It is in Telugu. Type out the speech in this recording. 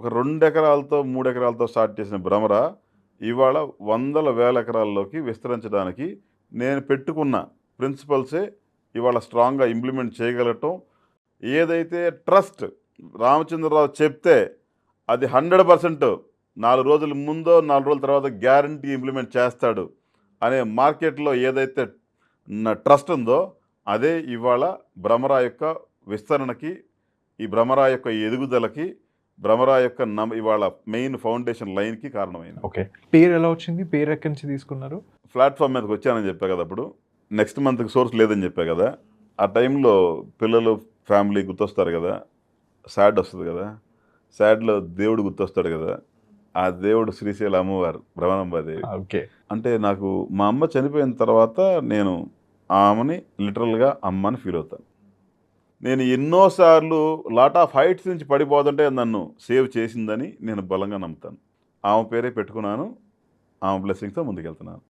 ఒక రెండు ఎకరాలతో మూడు ఎకరాలతో స్టార్ట్ చేసిన భ్రమర ఇవాళ వందల వేల ఎకరాల్లోకి విస్తరించడానికి నేను పెట్టుకున్న ప్రిన్సిపల్సే ఇవాళ స్ట్రాంగ్గా ఇంప్లిమెంట్ చేయగలగటం ఏదైతే ట్రస్ట్ రామచంద్రరావు చెప్తే అది హండ్రెడ్ పర్సెంట్ నాలుగు రోజుల ముందో నాలుగు రోజుల తర్వాత గ్యారంటీ ఇంప్లిమెంట్ చేస్తాడు అనే మార్కెట్లో ఏదైతే ట్రస్ట్ ఉందో అదే ఇవాళ భ్రమరా యొక్క విస్తరణకి ఈ భ్రమరా యొక్క ఎదుగుదలకి భ్రమరా యొక్క నమ్ ఇవాళ మెయిన్ ఫౌండేషన్ లైన్కి కారణమైంది. ఓకే. పేరు ఎలా వచ్చింది? పేరు ఎక్కడి నుంచి తీసుకున్నారు? ప్లాట్ఫామ్ మీదకి వచ్చానని చెప్పా కదా అప్పుడు. నెక్స్ట్ మంత్కి సోర్స్ లేదని చెప్పా కదా. ఆ టైంలో పిల్లలు ఫ్యామిలీ గుర్తొస్తారు కదా. సాడ్ వస్తుంది కదా. సాడ్లో దేవుడు గుర్తొస్తాడు కదా. ఆ దేవుడు శ్రీశైల అమ్మవారు భ్రమణంబాదేవి ఓకే. అంటే నాకు మా అమ్మ చనిపోయిన తర్వాత నేను ఆమెని లిటరల్గా అమ్మ అని ఫీల్ అవుతాను. నేను ఎన్నోసార్లు లాట్ ఆఫ్ హైట్స్ నుంచి పడిపోతుంటే నన్ను సేవ్ చేసిందని నేను బలంగా నమ్ముతాను. ఆమె పేరే పెట్టుకున్నాను. ఆమె బ్లెస్సింగ్తో ముందుకెళ్తున్నాను.